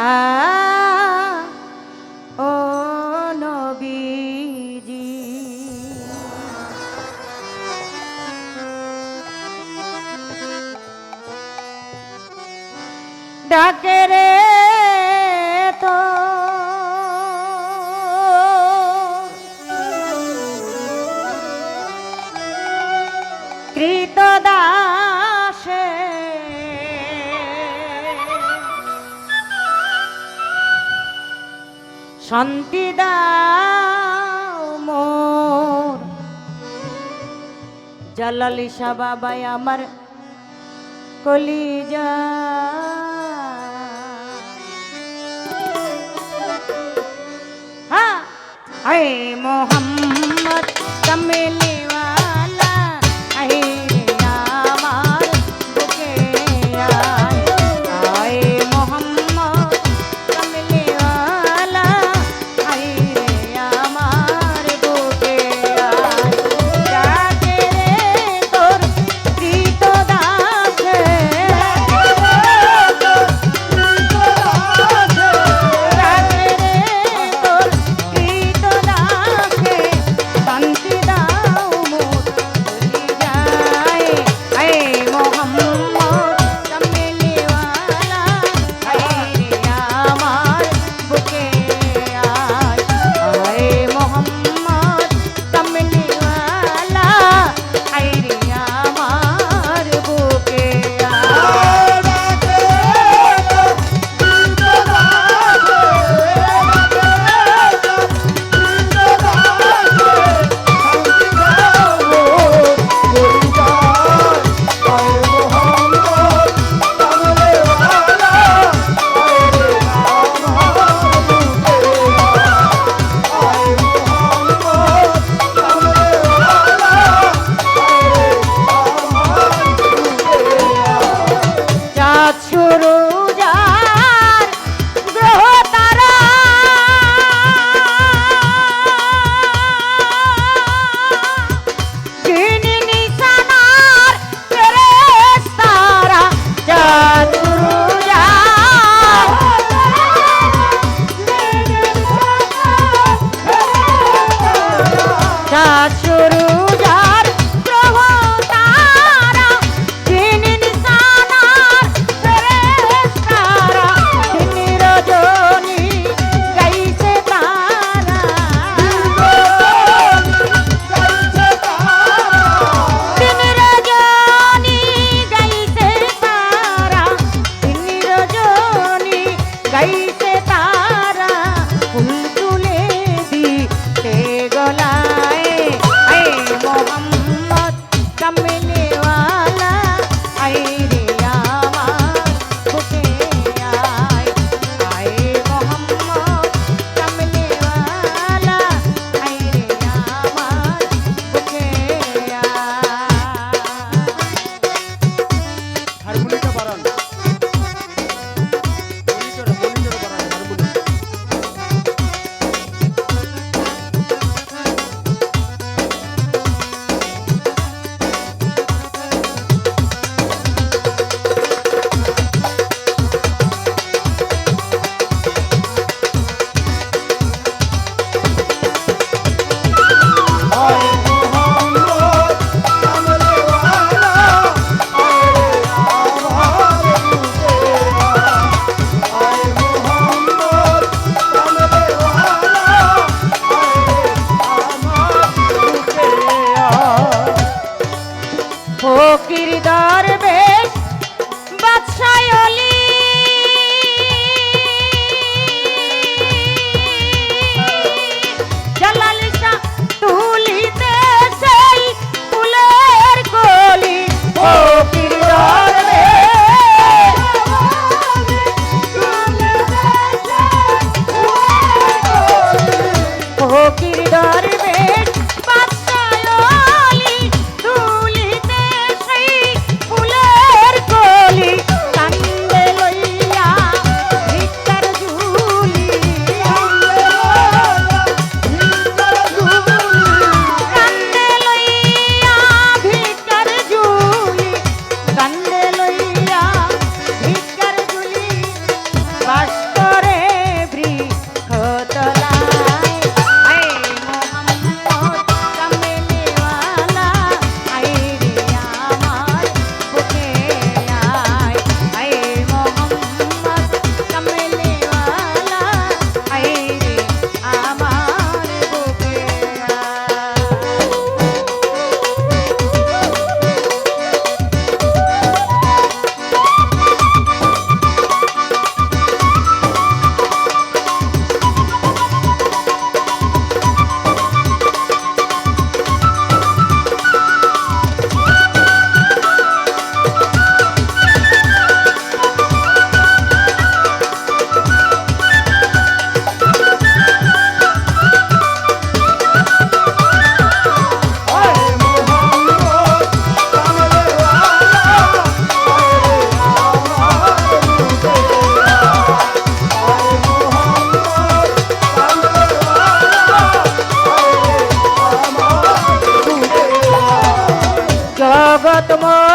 아. শান্তি দাও মোর। জালালি শাহ বাবাই আমার কলিজা। হ্যাঁ মোহাম্মদ হারমোনিয়ামটা বাড়ান। তোমার